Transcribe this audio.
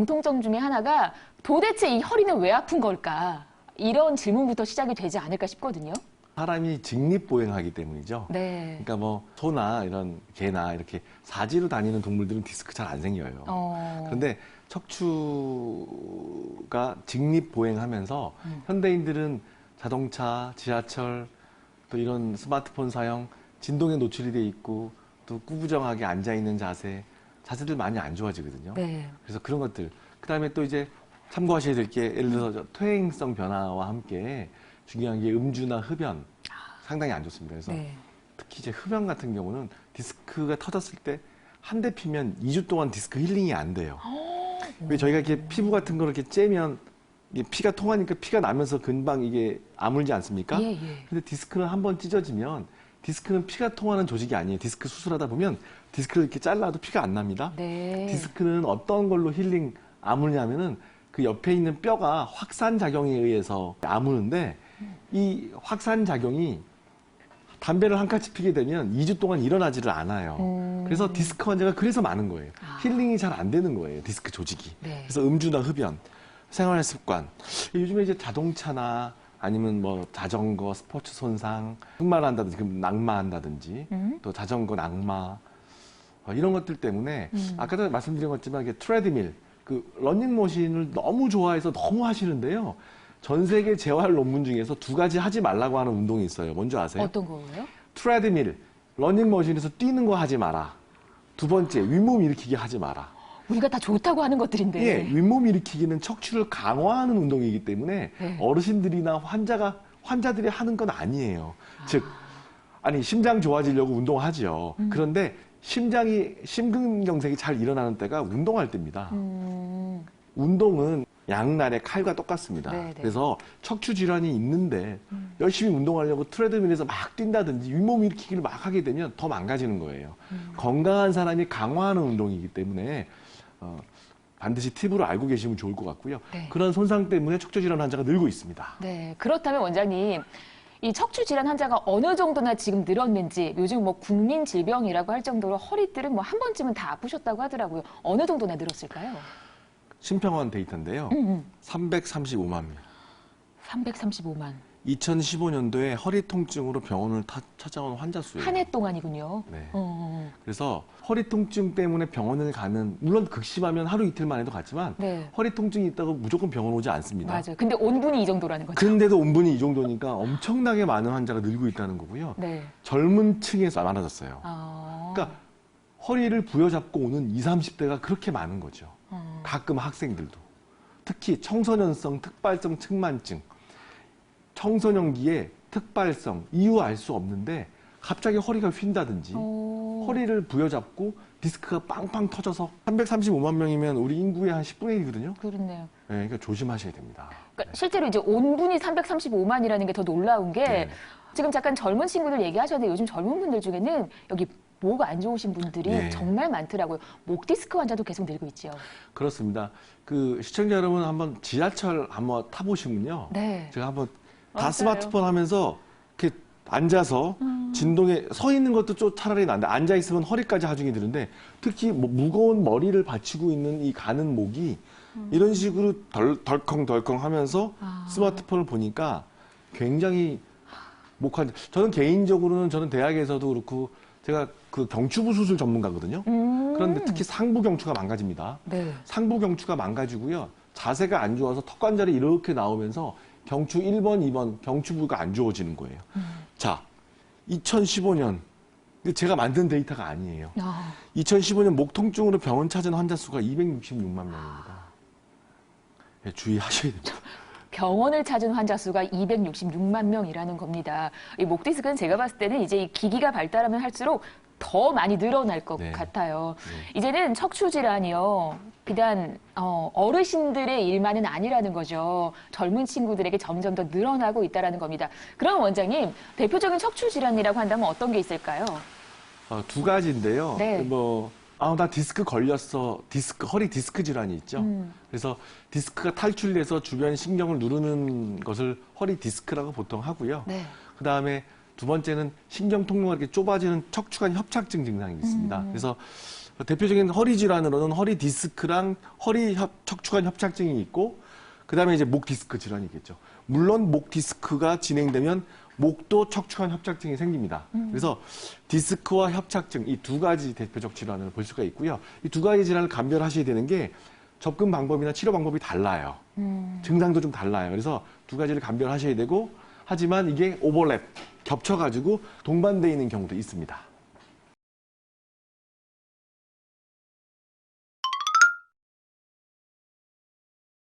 공통점 중에 하나가 도대체 이 허리는 왜 아픈 걸까? 이런 질문부터 시작이 되지 않을까 싶거든요. 사람이 직립보행하기 때문이죠. 네. 그러니까 뭐 소나 이런 개나 이렇게 사지로 다니는 동물들은 디스크 잘 안 생겨요. 어. 그런데 척추가 직립보행하면서 음. 현대인들은 자동차, 지하철, 또 이런 스마트폰 사용, 진동에 노출이 돼 있고 또 꾸부정하게 앉아 있는 자세, 자세들 많이 안 좋아지거든요. 네. 그래서 그런 것들. 그 다음에 또 이제 참고하셔야 될 게 예를 들어서 퇴행성 변화와 함께 중요한 게 음주나 흡연 상당히 안 좋습니다. 그래서 네. 특히 이제 흡연 같은 경우는 디스크가 터졌을 때 한 대 피면 2주 동안 디스크 힐링이 안 돼요. 왜 저희가 이렇게 피부 같은 걸 이렇게 째면 이게 피가 통하니까 피가 나면서 금방 이게 아물지 않습니까? 예, 예. 근데 디스크는 한 번 찢어지면 디스크는 피가 통하는 조직이 아니에요. 디스크 수술하다 보면 디스크를 이렇게 잘라도 피가 안 납니다. 네. 디스크는 어떤 걸로 힐링 아무냐면은 그 옆에 있는 뼈가 확산 작용에 의해서 아무는데 이 확산 작용이 담배를 한 까치 피게 되면 2주 동안 일어나지를 않아요. 음. 그래서 디스크 환자가 그래서 많은 거예요. 아. 힐링이 잘 안 되는 거예요. 디스크 조직이. 네. 그래서 음주나 흡연, 생활 습관. 요즘에 이제 자동차나 아니면 뭐 자전거, 스포츠 손상, 흑마한다든지, 그럼 낙마한다든지, 음. 또 자전거 낙마 어, 이런 것들 때문에 음. 아까도 말씀드린 것지만 이게 트레드밀, 그 러닝머신을 너무 좋아해서 너무 하시는데요. 전 세계 재활 논문 중에서 두 가지 하지 말라고 하는 운동이 있어요. 뭔지 아세요? 어떤 거예요? 트레드밀, 러닝머신에서 뛰는 거 하지 마라. 두 번째, 윗몸 일으키기 하지 마라. 우리가 다 좋다고 하는 것들인데. 예, 윗몸 일으키기는 척추를 강화하는 운동이기 때문에 네. 어르신들이나 환자가 환자들이 하는 건 아니에요. 즉 아니 심장 좋아지려고 운동하지요. 음. 그런데 심장이 심근경색이 잘 일어나는 때가 운동할 때입니다. 음. 운동은 양날의 칼과 똑같습니다. 네, 네. 그래서 척추 질환이 있는데 음. 열심히 운동하려고 트레드밀에서 막 뛴다든지 윗몸 일으키기를 막 하게 되면 더 망가지는 거예요. 음. 건강한 사람이 강화하는 운동이기 때문에 어, 반드시 팁으로 알고 계시면 좋을 것 같고요. 네. 그런 손상 때문에 척추 질환 환자가 늘고 있습니다. 네. 그렇다면 원장님, 이 척추 질환 환자가 어느 정도나 지금 늘었는지 요즘 뭐 국민 질병이라고 할 정도로 허리띠를 뭐 한 번쯤은 다 아프셨다고 하더라고요. 어느 정도나 늘었을까요? 심평원 데이터인데요. 음, 음. 335만 명. 335만. 2015년도에 허리 통증으로 병원을 타- 찾아온 환자 수예요. 한 해 동안이군요. 네. 어, 그래서 허리 통증 때문에 병원을 가는 물론 극심하면 하루 이틀만 해도 갔지만 네. 허리 통증이 있다고 무조건 병원 오지 않습니다. 맞아요. 근데 온 분이 이 정도라는 거죠. 근데도 온분이 이 정도니까 엄청나게 많은 환자가 늘고 있다는 거고요. 네. 젊은 층에서 많아졌어요. 어, 그러니까 허리를 부여잡고 오는 20, 30대가 그렇게 많은 거죠. 어, 가끔 학생들도. 특히 청소년성 특발성 측만증. 청소년기에 특발성, 이유 알 수 없는데 갑자기 허리가 휜다든지 어. 허리를 부여잡고 디스크가 빵빵 터져서 335만 명이면 우리 인구의 한 10분의 1이거든요. 그렇네요. 네, 그러니까 조심하셔야 됩니다. 그러니까 실제로 이제 온 분이 335만이라는 게 더 놀라운 게 네. 지금 잠깐 젊은 친구들 얘기하셨는데 요즘 젊은 분들 중에는 여기 목 안 좋으신 분들이 네. 정말 많더라고요. 목 디스크 환자도 계속 늘고 있죠. 그렇습니다. 그 시청자 여러분 한번 지하철 한번 타보시면요. 네. 제가 한번 다 맞아요. 스마트폰 하면서 이렇게 앉아서 음. 진동에 서 있는 것도 좀 차라리 나은데 앉아 있으면 허리까지 하중이 드는데 특히 뭐 무거운 머리를 받치고 있는 이 가는 목이 이런 식으로 덜, 덜컹덜컹 하면서 음. 아. 스마트폰을 보니까 굉장히 목한 저는 개인적으로는 저는 대학에서도 그렇고 제가 그 경추부 수술 전문가거든요. 음. 그런데 특히 상부 경추가 망가집니다. 네. 상부 경추가 망가지고요. 자세가 안 좋아서 턱 관절이 이렇게 나오면서 경추 1번, 2번 경추부가 안 좋아지는 거예요. 음. 자, 2015년 제가 만든 데이터가 아니에요. 아, 2015년 목 통증으로 병원 찾은 환자 수가 266만 명입니다. 예, 주의하셔야 됩니다. 병원을 찾은 환자 수가 266만 명이라는 겁니다. 이 목 디스크는 제가 봤을 때는 이제 이 기기가 발달하면 할수록 더 많이 늘어날 것 네. 같아요. 네. 이제는 척추 질환이요. 비단 어, 어르신들의 일만은 아니라는 거죠. 젊은 친구들에게 점점 더 늘어나고 있다라는 겁니다. 그럼 원장님 대표적인 척추 질환이라고 한다면 어떤 게 있을까요? 어, 두 가지인데요. 네. 뭐, 아, 나 디스크 걸렸어. 디스크, 허리 디스크 질환이 있죠. 음. 그래서 디스크가 탈출돼서 주변 신경을 누르는 것을 허리 디스크라고 보통 하고요. 네. 그 다음에 두 번째는 신경 통로가 이렇게 좁아지는 척추관 협착증 증상이 있습니다. 음. 그래서 대표적인 허리 질환으로는 허리 디스크랑 허리 협- 척추관 협착증이 있고 그다음에 이제 목 디스크 질환이겠죠. 물론 목 디스크가 진행되면 목도 척추관 협착증이 생깁니다. 그래서 디스크와 협착증 이 두 가지 대표적 질환을 볼 수가 있고요. 이 두 가지 질환을 감별하셔야 되는 게 접근 방법이나 치료 방법이 달라요. 증상도 좀 달라요. 그래서 두 가지를 감별하셔야 되고 하지만 이게 오버랩 겹쳐가지고 동반돼 있는 경우도 있습니다.